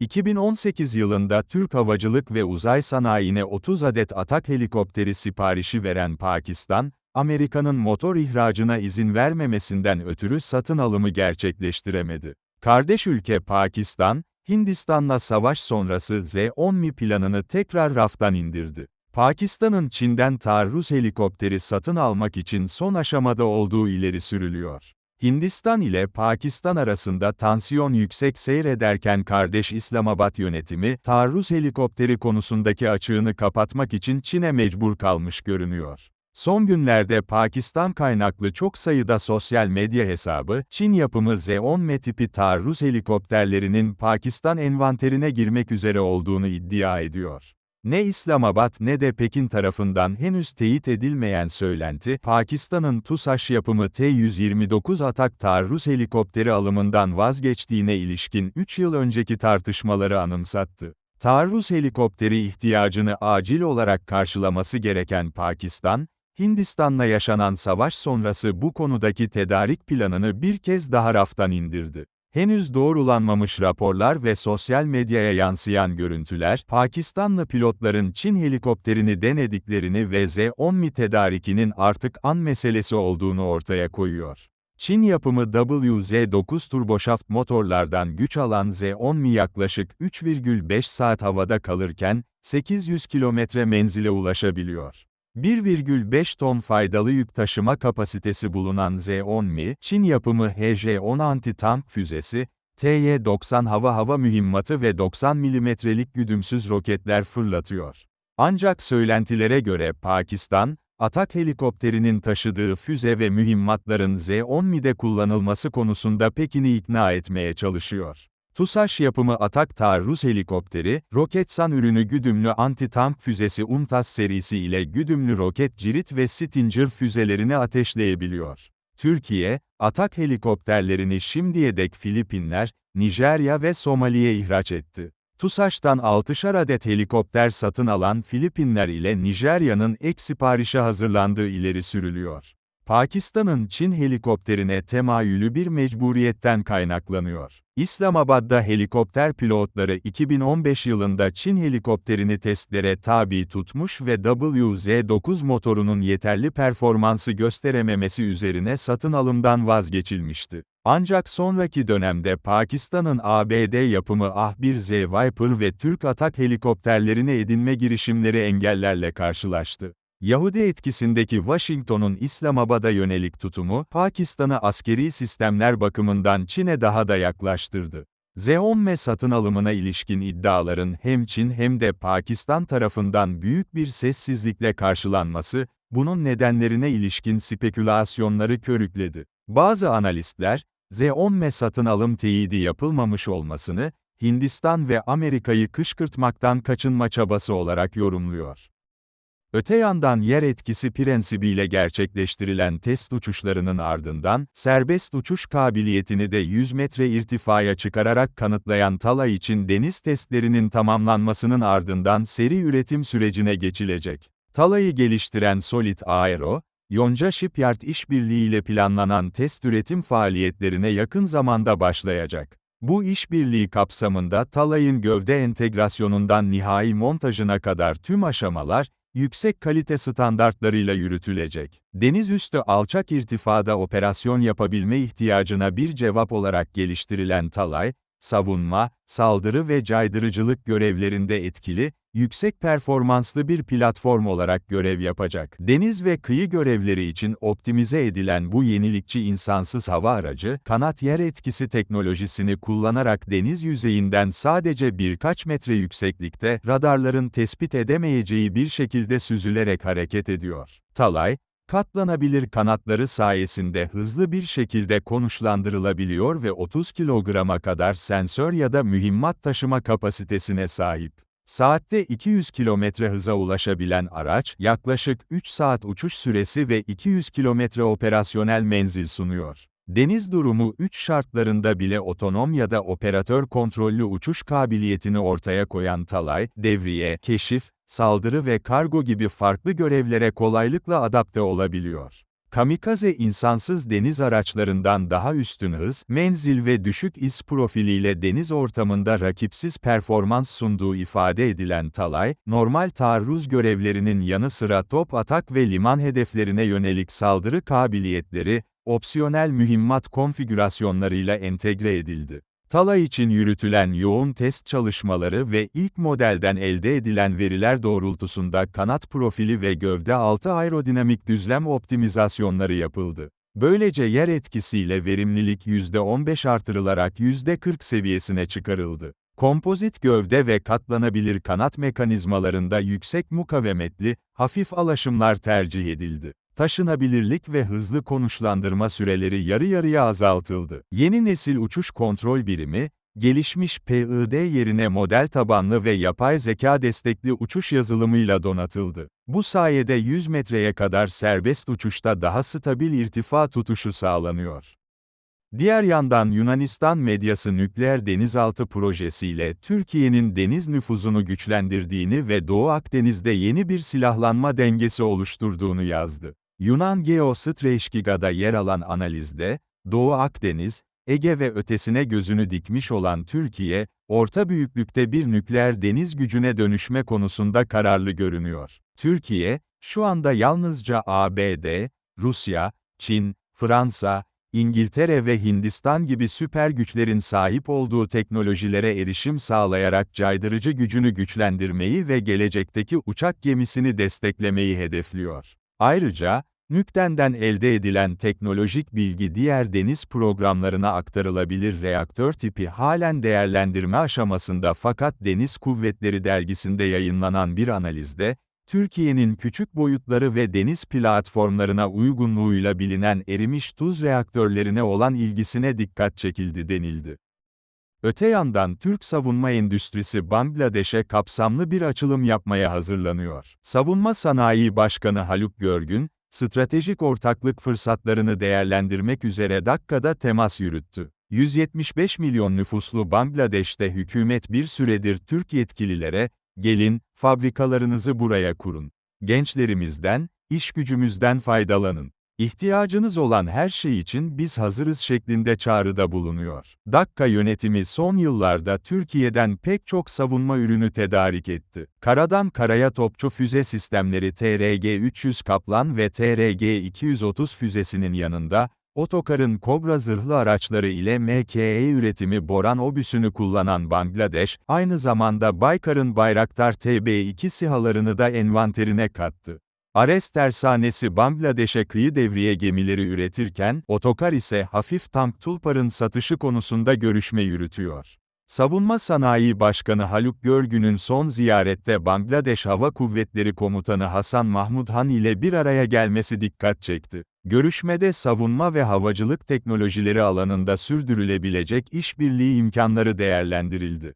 2018 yılında Türk Havacılık ve Uzay Sanayi'ne 30 adet atak helikopteri siparişi veren Pakistan, Amerika'nın motor ihracına izin vermemesinden ötürü satın alımı gerçekleştiremedi. Kardeş ülke Pakistan, Hindistan'la savaş sonrası Z-10 planını tekrar raftan indirdi. Pakistan'ın Çin'den taarruz helikopteri satın almak için son aşamada olduğu ileri sürülüyor. Hindistan ile Pakistan arasında tansiyon yüksek seyrederken kardeş İslamabad yönetimi, taarruz helikopteri konusundaki açığını kapatmak için Çin'e mecbur kalmış görünüyor. Son günlerde Pakistan kaynaklı çok sayıda sosyal medya hesabı, Çin yapımı Z-10M tipi taarruz helikopterlerinin Pakistan envanterine girmek üzere olduğunu iddia ediyor. Ne İslamabad ne de Pekin tarafından henüz teyit edilmeyen söylenti, Pakistan'ın TUSAŞ yapımı T-129 atak taarruz helikopteri alımından vazgeçtiğine ilişkin 3 yıl önceki tartışmaları anımsattı. Taarruz helikopteri ihtiyacını acil olarak karşılaması gereken Pakistan, Hindistan'la yaşanan savaş sonrası bu konudaki tedarik planını bir kez daha raftan indirdi. Henüz doğrulanmamış raporlar ve sosyal medyaya yansıyan görüntüler, Pakistanlı pilotların Çin helikopterini denediklerini ve Z-10 tedarikinin artık an meselesi olduğunu ortaya koyuyor. Çin yapımı WZ-9 turboşaft motorlardan güç alan Z-10 yaklaşık 3,5 saat havada kalırken, 800 kilometre menzile ulaşabiliyor. 1,5 ton faydalı yük taşıma kapasitesi bulunan Z-10M, Çin yapımı HJ-10 anti-tank füzesi, TY-90 hava-hava mühimmatı ve 90 milimetrelik güdümsüz roketler fırlatıyor. Ancak söylentilere göre Pakistan, atak helikopterinin taşıdığı füze ve mühimmatların Z-10M'de kullanılması konusunda Pekin'i ikna etmeye çalışıyor. TUSAŞ yapımı Atak taarruz helikopteri, Roketsan ürünü güdümlü anti-tank füzesi UMTAS serisi ile güdümlü roket Cirit ve Stinger füzelerini ateşleyebiliyor. Türkiye, Atak helikopterlerini şimdiye dek Filipinler, Nijerya ve Somali'ye ihraç etti. TUSAŞ'tan 6'şar adet helikopter satın alan Filipinler ile Nijerya'nın ek siparişe hazırlandığı ileri sürülüyor. Pakistan'ın Çin helikopterine temayülü bir mecburiyetten kaynaklanıyor. İslamabad'da helikopter pilotları 2015 yılında Çin helikopterini testlere tabi tutmuş ve WZ-9 motorunun yeterli performansı gösterememesi üzerine satın alımdan vazgeçilmişti. Ancak sonraki dönemde Pakistan'ın ABD yapımı Ah-1Z Viper ve Türk atak helikopterlerini edinme girişimleri engellerle karşılaştı. Yahudi etkisindeki Washington'un İslamabad'a yönelik tutumu, Pakistan'ı askeri sistemler bakımından Çin'e daha da yaklaştırdı. Z-10M satın alımına ilişkin iddiaların hem Çin hem de Pakistan tarafından büyük bir sessizlikle karşılanması, bunun nedenlerine ilişkin spekülasyonları körükledi. Bazı analistler, Z-10M satın alım teyidi yapılmamış olmasını, Hindistan ve Amerika'yı kışkırtmaktan kaçınma çabası olarak yorumluyor. Öte yandan yer etkisi prensibiyle gerçekleştirilen test uçuşlarının ardından, serbest uçuş kabiliyetini de 100 metre irtifaya çıkararak kanıtlayan TALA için deniz testlerinin tamamlanmasının ardından seri üretim sürecine geçilecek. TALA'yı geliştiren Solid Aero, Yonca Shipyard işbirliğiyle planlanan test üretim faaliyetlerine yakın zamanda başlayacak. Bu işbirliği kapsamında Talay'ın gövde entegrasyonundan nihai montajına kadar tüm aşamalar, yüksek kalite standartlarıyla yürütülecek. Deniz üstü alçak irtifada operasyon yapabilme ihtiyacına bir cevap olarak geliştirilen Talay, savunma, saldırı ve caydırıcılık görevlerinde etkili, yüksek performanslı bir platform olarak görev yapacak. Deniz ve kıyı görevleri için optimize edilen bu yenilikçi insansız hava aracı, kanat yer etkisi teknolojisini kullanarak deniz yüzeyinden sadece birkaç metre yükseklikte, radarların tespit edemeyeceği bir şekilde süzülerek hareket ediyor. Talay, Katlanabilir kanatları sayesinde hızlı bir şekilde konuşlandırılabiliyor ve 30 kilograma kadar sensör ya da mühimmat taşıma kapasitesine sahip. Saatte 200 kilometre hıza ulaşabilen araç, yaklaşık 3 saat uçuş süresi ve 200 kilometre operasyonel menzil sunuyor. Deniz durumu 3 şartlarında bile otonom ya da operatör kontrollü uçuş kabiliyetini ortaya koyan Talay, devriye, keşif, saldırı ve kargo gibi farklı görevlere kolaylıkla adapte olabiliyor. Kamikaze insansız deniz araçlarından daha üstün hız, menzil ve düşük iz profiliyle deniz ortamında rakipsiz performans sunduğu ifade edilen Talay, normal taarruz görevlerinin yanı sıra top atak ve liman hedeflerine yönelik saldırı kabiliyetleri, opsiyonel mühimmat konfigürasyonlarıyla entegre edildi. Talay için yürütülen yoğun test çalışmaları ve ilk modelden elde edilen veriler doğrultusunda kanat profili ve gövde altı aerodinamik düzlem optimizasyonları yapıldı. Böylece yer etkisiyle verimlilik %15 artırılarak %40 seviyesine çıkarıldı. Kompozit gövde ve katlanabilir kanat mekanizmalarında yüksek mukavemetli, hafif alaşımlar tercih edildi. Taşınabilirlik ve hızlı konuşlandırma süreleri yarı yarıya azaltıldı. Yeni nesil uçuş kontrol birimi, gelişmiş PID yerine model tabanlı ve yapay zeka destekli uçuş yazılımıyla donatıldı. Bu sayede 100 metreye kadar serbest uçuşta daha stabil irtifa tutuşu sağlanıyor. Diğer yandan Yunanistan medyası nükleer denizaltı projesiyle Türkiye'nin deniz nüfuzunu güçlendirdiğini ve Doğu Akdeniz'de yeni bir silahlanma dengesi oluşturduğunu yazdı. Yunan Geostrategica'da yer alan analizde, Doğu Akdeniz, Ege ve ötesine gözünü dikmiş olan Türkiye, orta büyüklükte bir nükleer deniz gücüne dönüşme konusunda kararlı görünüyor. Türkiye, şu anda yalnızca ABD, Rusya, Çin, Fransa, İngiltere ve Hindistan gibi süper güçlerin sahip olduğu teknolojilere erişim sağlayarak caydırıcı gücünü güçlendirmeyi ve gelecekteki uçak gemisini desteklemeyi hedefliyor. Ayrıca, Nükten'den elde edilen teknolojik bilgi diğer deniz programlarına aktarılabilir reaktör tipi halen değerlendirme aşamasında fakat Deniz Kuvvetleri dergisinde yayınlanan bir analizde, Türkiye'nin küçük boyutları ve deniz platformlarına uygunluğuyla bilinen erimiş tuz reaktörlerine olan ilgisine dikkat çekildi denildi. Öte yandan Türk savunma endüstrisi Bangladeş'e kapsamlı bir açılım yapmaya hazırlanıyor. Savunma Sanayi Başkanı Haluk Görgün, stratejik ortaklık fırsatlarını değerlendirmek üzere Dakka'da temas yürüttü. 175 milyon nüfuslu Bangladeş'te hükümet bir süredir Türk yetkililere, gelin, fabrikalarınızı buraya kurun. Gençlerimizden, iş gücümüzden faydalanın. İhtiyacınız olan her şey için biz hazırız şeklinde çağrıda bulunuyor. Dakka yönetimi son yıllarda Türkiye'den pek çok savunma ürünü tedarik etti. Karadan karaya topçu füze sistemleri TRG-300 Kaplan ve TRG-230 füzesinin yanında, Otokar'ın Kobra zırhlı araçları ile MKE üretimi Boran obüsünü kullanan Bangladeş, aynı zamanda Baykar'ın Bayraktar TB2 SİHA'larını da envanterine kattı. Ares tersanesi Bangladeş'e kıyı devriye gemileri üretirken, Otokar ise hafif tank Tulpar'ın satışı konusunda görüşme yürütüyor. Savunma Sanayi Başkanı Haluk Görgün'ün son ziyarette Bangladeş Hava Kuvvetleri Komutanı Hasan Mahmud Han ile bir araya gelmesi dikkat çekti. Görüşmede savunma ve havacılık teknolojileri alanında sürdürülebilecek işbirliği imkanları değerlendirildi.